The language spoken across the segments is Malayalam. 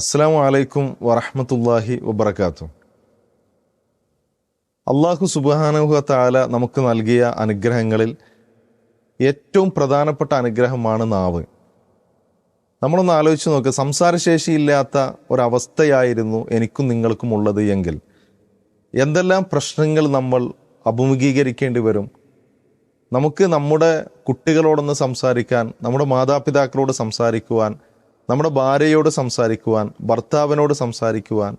അസ്സാം വലൈക്കും വറഹമത്തല്ലാഹി വബർക്കാത്തു അള്ളാഹു സുബാനുഹ താല നമുക്ക് നൽകിയ അനുഗ്രഹങ്ങളിൽ ഏറ്റവും പ്രധാനപ്പെട്ട അനുഗ്രഹമാണ് നാവ്. നമ്മളൊന്ന് ആലോചിച്ച് നോക്കുക സംസാരശേഷിയില്ലാത്ത ഒരവസ്ഥയായിരുന്നു എനിക്കും നിങ്ങൾക്കും ഉള്ളത് എങ്കിൽ. എന്തെല്ലാം പ്രശ്നങ്ങൾ നമ്മൾ അഭിമുഖീകരിക്കേണ്ടി വരും? നമുക്ക് നമ്മുടെ കുട്ടികളോടൊന്ന് സംസാരിക്കാൻ നമ്മുടെ മാതാപിതാക്കളോട് സംസാരിക്കുവാൻ നമ്മുടെ ഭാര്യയോട് സംസാരിക്കുവാൻ ഭർത്താവിനോട് സംസാരിക്കുവാൻ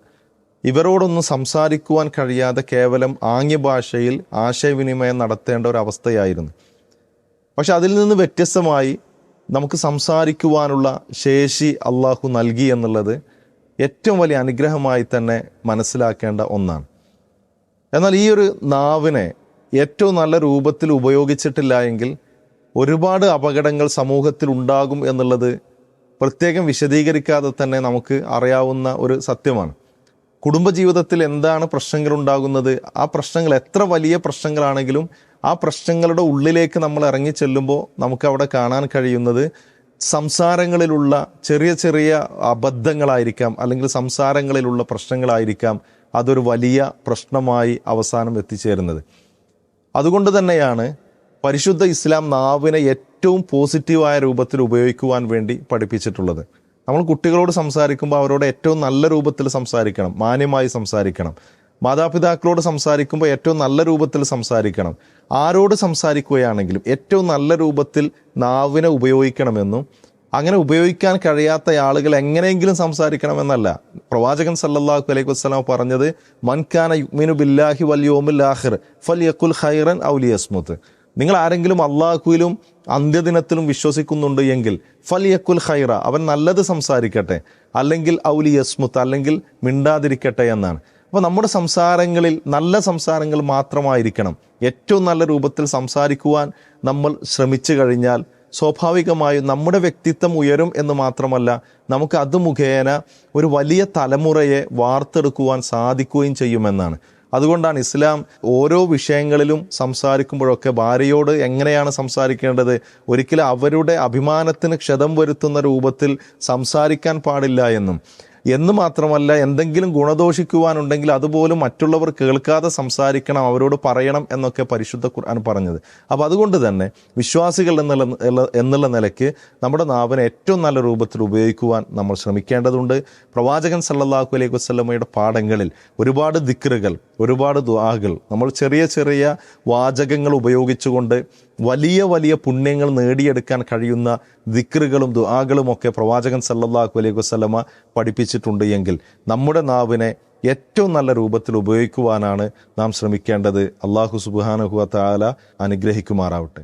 ഇവരോടൊന്നും സംസാരിക്കുവാൻ കഴിയാതെ കേവലം ആംഗ്യഭാഷയിൽ ആശയവിനിമയം നടത്തേണ്ട ഒരു അവസ്ഥയായിരുന്നു. പക്ഷെ അതിൽ നിന്ന് വ്യത്യസ്തമായി നമുക്ക് സംസാരിക്കുവാനുള്ള ശേഷി അള്ളാഹു നൽകി എന്നുള്ളത് ഏറ്റവും വലിയ അനുഗ്രഹമായി തന്നെ മനസ്സിലാക്കേണ്ട ഒന്നാണ്. എന്നാൽ ഈ ഒരു നാവിനെ ഏറ്റവും നല്ല രൂപത്തിൽ ഉപയോഗിച്ചിട്ടില്ല എങ്കിൽ ഒരുപാട് അപകടങ്ങൾ സമൂഹത്തിൽ ഉണ്ടാകും എന്നുള്ളത് പ്രത്യേകം വിശദീകരിക്കാതെ തന്നെ നമുക്ക് അറിയാവുന്ന ഒരു സത്യമാണ്. കുടുംബജീവിതത്തിൽ എന്താണ് പ്രശ്നങ്ങൾ ഉണ്ടാകുന്നത്? ആ പ്രശ്നങ്ങൾ എത്ര വലിയ പ്രശ്നങ്ങളാണെങ്കിലും ആ പ്രശ്നങ്ങളുടെ ഉള്ളിലേക്ക് നമ്മൾ ഇറങ്ങി ചെല്ലുമ്പോൾ നമുക്ക് അവിടെ കാണാൻ കഴിയുന്നത് സംസാരങ്ങളിലുള്ള ചെറിയ ചെറിയ അബദ്ധങ്ങളായിരിക്കാം അല്ലെങ്കിൽ സംസാരങ്ങളിലുള്ള പ്രശ്നങ്ങളായിരിക്കാം അതൊരു വലിയ പ്രശ്നമായി അവസാനം എത്തിച്ചേരുന്നത്. അതുകൊണ്ട് തന്നെയാണ് പരിശുദ്ധ ഇസ്ലാം നാവിനെ ഏറ്റവും പോസിറ്റീവായ രൂപത്തിൽ ഉപയോഗിക്കുവാൻ വേണ്ടി പഠിപ്പിച്ചിട്ടുള്ളത്. നമ്മൾ കുട്ടികളോട് സംസാരിക്കുമ്പോൾ അവരോട് ഏറ്റവും നല്ല രൂപത്തിൽ സംസാരിക്കണം. മാന്യമായി സംസാരിക്കണം. മാതാപിതാക്കളോട് സംസാരിക്കുമ്പോൾ ഏറ്റവും നല്ല രൂപത്തിൽ സംസാരിക്കണം. ആരോട് സംസാരിക്കുകയാണെങ്കിലും ഏറ്റവും നല്ല രൂപത്തിൽ നാവിനെ ഉപയോഗിക്കണമെന്നും അങ്ങനെ ഉപയോഗിക്കാൻ കഴിയാത്ത ആളുകൾ എങ്ങനെയെങ്കിലും സംസാരിക്കണമെന്നല്ല. പ്രവാചകൻ സല്ലല്ലാഹു അലൈഹി വസ്ലാം പറഞ്ഞത് മൻഖാന യുഗ്മിനു ബില്ലാഹി വൽ യോമിൽ ആഹിർ ഫൽ യക്കുൽ ഖൈറൻ ഔലിയസ്മുത്ത് നിങ്ങൾ ആരെങ്കിലും അള്ളാഹുവിലും അന്ത്യദിനത്തിലും വിശ്വസിക്കുന്നുണ്ട് എങ്കിൽ ഫലിയക്കുൽ യക്കുൽ ഖൈറ അവൻ നല്ലത് സംസാരിക്കട്ടെ. അല്ലെങ്കിൽ ഔലി യസ്മുത്ത് അല്ലെങ്കിൽ മിണ്ടാതിരിക്കട്ടെ എന്നാണ്. അപ്പോൾ നമ്മുടെ സംസാരങ്ങളിൽ നല്ല സംസാരങ്ങൾ മാത്രമായിരിക്കണം. ഏറ്റവും നല്ല രൂപത്തിൽ സംസാരിക്കുവാൻ നമ്മൾ ശ്രമിച്ചു കഴിഞ്ഞാൽ സ്വാഭാവികമായും നമ്മുടെ വ്യക്തിത്വം ഉയരും എന്ന് മാത്രമല്ല നമുക്ക് അത് മുഖേന ഒരു വലിയ തലമുറയെ വാർത്തെടുക്കുവാൻ സാധിക്കുകയും ചെയ്യുമെന്നാണ്. അതുകൊണ്ടാണ് ഇസ്ലാം ഓരോ വിഷയങ്ങളിലും സംസാരിക്കുമ്പോഴൊക്കെ ഭാര്യയോട് എങ്ങനെയാണ് സംസാരിക്കേണ്ടത്? ഒരിക്കലും അവരുടെ അഭിമാനത്തിന് ക്ഷതം വരുത്തുന്ന രൂപത്തിൽ സംസാരിക്കാൻ പാടില്ല എന്നും. എന്ന് മാത്രമല്ല എന്തെങ്കിലും ഗുണദോഷിക്കുവാനുണ്ടെങ്കിൽ അതുപോലും മറ്റുള്ളവർ കേൾക്കാതെ സംസാരിക്കണം അവരോട് പറയണം എന്നൊക്കെ പരിശുദ്ധ ഖുർആൻ പറഞ്ഞത്. അപ്പോൾ അതുകൊണ്ട് തന്നെ വിശ്വാസികൾ എന്നുള്ള എന്നുള്ള നിലയ്ക്ക് നമ്മുടെ നാവിനെ ഏറ്റവും നല്ല രൂപത്തിൽ ഉപയോഗിക്കുവാൻ നമ്മൾ ശ്രമിക്കേണ്ടതുണ്ട്. പ്രവാചകൻ സല്ലല്ലാഹു അലൈഹി വസ്ലമയുടെ പാഠങ്ങളിൽ ഒരുപാട് ദിക്റുകൾ ഒരുപാട് ദ്വാകൾ നമ്മൾ ചെറിയ ചെറിയ വാചകങ്ങൾ ഉപയോഗിച്ചുകൊണ്ട് വലിയ വലിയ പുണ്യങ്ങൾ നേടിയെടുക്കാൻ കഴിയുന്ന ദിക്റുകളും ദുആകളും ഒക്കെ പ്രവാചകൻ സല്ലല്ലാഹു അലൈഹി വസ്ലമ പഠിപ്പിച്ചിട്ടുണ്ട് എങ്കിൽ നമ്മുടെ നാവിനെ ഏറ്റവും നല്ല രൂപത്തിൽ ഉപയോഗിക്കുവാനാണ് നാം ശ്രമിക്കേണ്ടത്. അള്ളാഹു സുബാനഹുഅ താല അനുഗ്രഹിക്കുമാറാവട്ടെ.